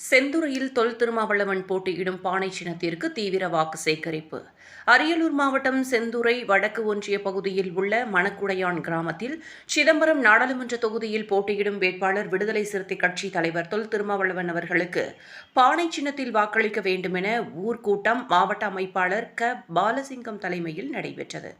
செந்துறையில் தொல் திருமாவளவன் போட்டியிடும் பானை சின்னத்திற்கு தீவிர வாக்கு சேகரிப்பு. அரியலூர் மாவட்டம் செந்துறை வடக்கு ஒன்றிய பகுதியில் உள்ள மணக்குடையான் கிராமத்தில் சிதம்பரம் நாடாளுமன்ற தொகுதியில் போட்டியிடும் வேட்பாளர் விடுதலை சிறுத்தை கட்சி தலைவர் தொல் திருமாவளவன் அவர்களுக்கு பானை சின்னத்தில் வாக்களிக்க வேண்டுமென ஊர்க்கூட்டம் மாவட்ட அமைப்பாளர் க. பாலசிங்கம் தலைமையில் நடைபெற்றது.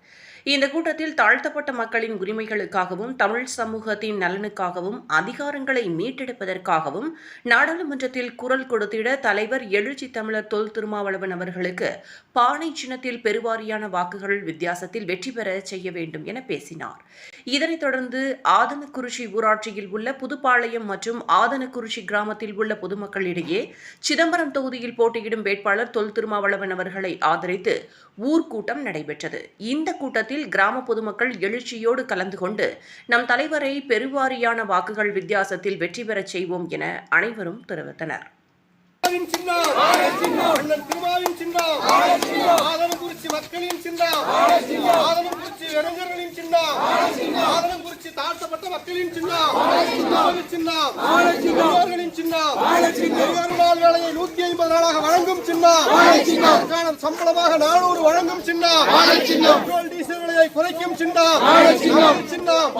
இந்த கூட்டத்தில் தாழ்த்தப்பட்ட மக்களின் உரிமைகளுக்காகவும் தமிழ் சமூகத்தின் நலனுக்காகவும் அதிகாரங்களை மீட்டெடுப்பதற்காகவும் நாடாளுமன்றத்தில் குரல் கொடுத்திட தலைவர் எழுச்சி தமிழர் தொல் திருமாவளவன் அவர்களுக்கு பானை சின்னத்தில் பெருவாரியான வாக்குகள் வித்தியாசத்தில் வெற்றி பெற செய்ய வேண்டும் என பேசினார். இதனைத் தொடர்ந்து ஆதனக்குறிச்சி ஊராட்சியில் உள்ள புதுப்பாளையம் மற்றும் ஆதனக்குறிச்சி கிராமத்தில் உள்ள பொதுமக்களிடையே சிதம்பரம் தொகுதியில் போட்டியிடும் வேட்பாளர் தொல் திருமாவளவன் அவர்களை ஆதரித்து ஊர்க்கூட்டம் நடைபெற்றது. இந்த கூட்டத்தில் கிராம பொதுமக்கள் எழுச்சியோடு கலந்து கொண்டு நம் தலைவரை பெருவாரியான வாக்குகள் வித்தியாசத்தில் வெற்றி பெறச் செய்வோம் என அனைவரும் தெரிவித்தனர் திருமாவின் சின்னம் அண்ணன் திருமாவின் சின்னம் ஆதனகுறிச்சி மக்களின் சின்னம் ஆதனகுறிச்சி சின்னம் ஆதனகுறிச்சி தாழ்த்தப்பட்ட மக்களின் சின்னம் சின்னம் பெரியோர்களின் சின்னம் பெரியோர் நாள் வேலையை நூத்தி ஐம்பது நாளாக வழங்கும் சின்னம் சம்பளமாக நானூறு வழங்கும் சின்னம் டீசல் விலையை குறைக்கும் சின்னம் சின்னம் சின்னம்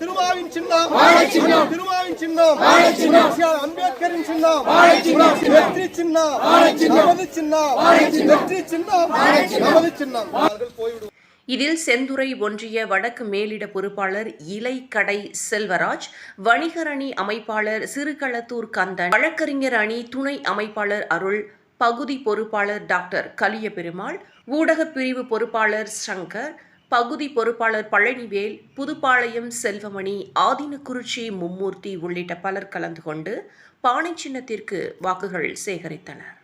திருமாவின் சின்னம் திருமாவின் சின்னம் அம்பேத்கரின் சின்னம் வெற்றி சின்னம் நமது சின்னம் வெற்றி சின்னம் நமது சின்னம் அவர்கள் போய்விடுவார் இதில் செந்துறை ஒன்றிய வடக்கு மேலிட பொறுப்பாளர் இலைக்கடை செல்வராஜ் வணிகர் அணி அமைப்பாளர் சிறுகளத்தூர் கந்தன் வழக்கறிஞர் அணி துணை அமைப்பாளர் அருள் பகுதி பொறுப்பாளர் டாக்டர் கலிய பெருமாள் ஊடகப் பிரிவு பொறுப்பாளர் சங்கர் பகுதி பொறுப்பாளர் பழனிவேல் புதுப்பாளையம் செல்வமணி ஆதினக்குறிச்சி மும்மூர்த்தி உள்ளிட்ட பலர் கலந்து கொண்டு பானை சின்னத்திற்கு வாக்குகள் சேகரித்தனர்.